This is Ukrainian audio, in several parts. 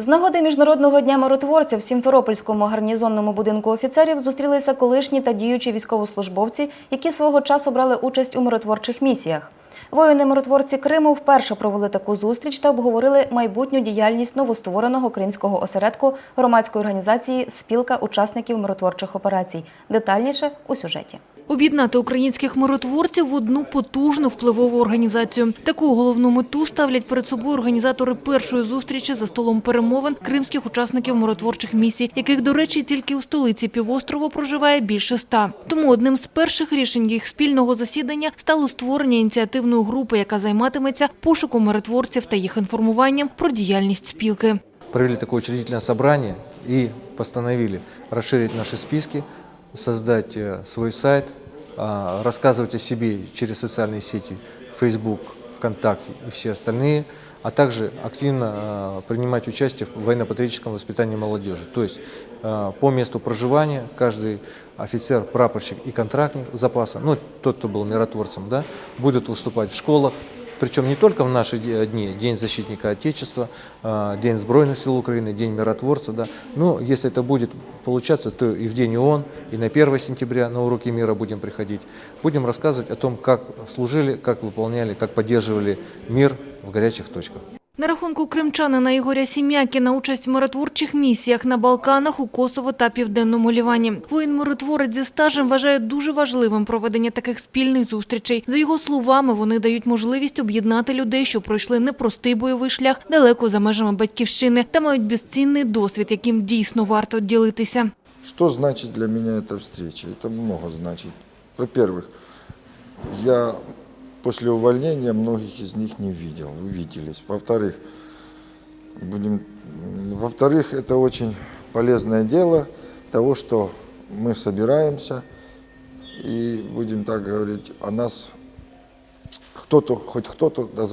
З нагоди міжнародного дня миротворця в Сімферопольському гарнізонному будинку офіцерів зустрілися колишні та діючі військовослужбовці, які свого часу брали участь у миротворчих місіях. Воїни-миротворці Криму вперше провели таку зустріч та обговорили майбутню діяльність новоствореного кримського осередку громадської організації Спілка учасників миротворчих операцій. Детальніше у сюжеті. Об'єднати українських миротворців в одну потужну впливову організацію. Таку головну мету ставлять перед собою організатори першої зустрічі за столом перемовин кримських учасників миротворчих місій, яких, до речі, тільки у столиці півострову проживає більше ста. Тому одним з перших рішень їх спільного засідання стало створення ініціативної групи, яка займатиметься пошуком миротворців та їх інформуванням про діяльність спілки. провели такое учредительное собрание и постановили расширить наши списки, создать э, свой сайт, рассказывать о себе через социальные сети Facebook, ВКонтакте и все остальные, а также активно а, принимать участие в военно-патриотическом воспитании молодежи. То есть а, по месту проживания каждый офицер, прапорщик и контрактник запаса, ну тот, кто был миротворцем, да, будут выступать в школах, причем не только в наши дни, День защитника Отечества, а, День Сбройных сил Украины, День миротворца, да. Но если это будет получаться, то и в День ООН, и на 1 сентября на уроки мира будем приходить. Будем рассказывать о том, как служили, как выполняли, как поддерживали мир в горячих точках. На рахунку кримчанина Ігоря Сім'якіна участь в миротворчих місіях на Балканах, у Косово та Південному Лівані. Воїн-миротворець зі стажем вважає дуже важливим проведення таких спільних зустрічей. За його словами, вони дають можливість об'єднати людей, що пройшли непростий бойовий шлях далеко за межами батьківщини та мають безцінний досвід, яким дійсно варто ділитися. Что значит для меня эта встреча? Это много значит. Во-первых, я после увольнения многих из них не видел, увиделись. Во-вторых, будем, во-вторых, это очень полезное дело того, что мы собираемся и будем так говорить, о нас кто-то, хоть кто-то да.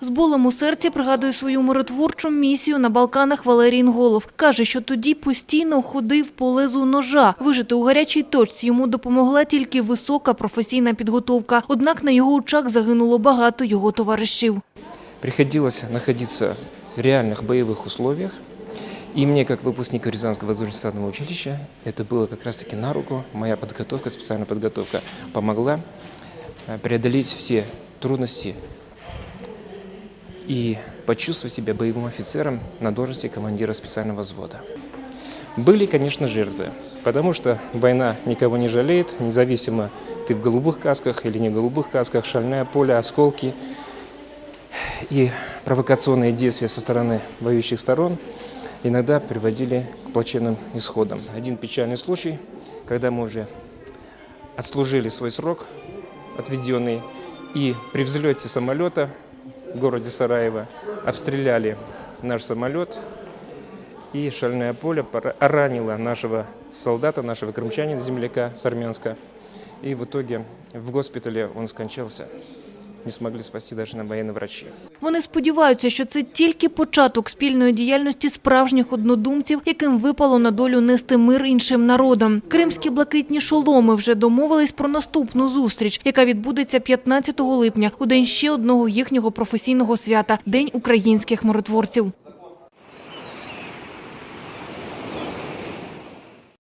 З болем у серці пригадує свою миротворчу місію на Балканах Валерій Інголов. Каже, що тоді постійно ходив по лезу ножа. Вижити у гарячій точці йому допомогла тільки висока професійна підготовка. Однак на його очах загинуло багато його товаришів. Приходилось находиться в реальных боевых условиях. И мне, как выпускнику Рязанского воздушно-десантного училища, это было как раз-таки на руку. Моя подготовка, специальная подготовка помогла э, преодолеть все трудности И почувствовать себя боевым офицером на должности командира специального взвода. Были, конечно, жертвы, потому что война никого не жалеет, независимо ты в голубых касках или не в голубых касках, шальное поле, осколки и провокационные действия со стороны воюющих сторон иногда приводили к плачевным исходам. Один печальный случай, когда мы уже отслужили свой срок отведенный, и при взлете самолета в городе Сараево обстреляли наш самолет, и шальное поле ранило нашего солдата, нашего крымчанина, земляка с Армянска. И в итоге в госпитале он скончался. Не змогли спасти даже на военные врачи. Вони сподіваються, що це тільки початок спільної діяльності справжніх однодумців, яким випало на долю нести мир іншим народам. Кримські блакитні шоломи вже домовились про наступну зустріч, яка відбудеться 15 липня, у день ще одного їхнього професійного свята – День українських миротворців.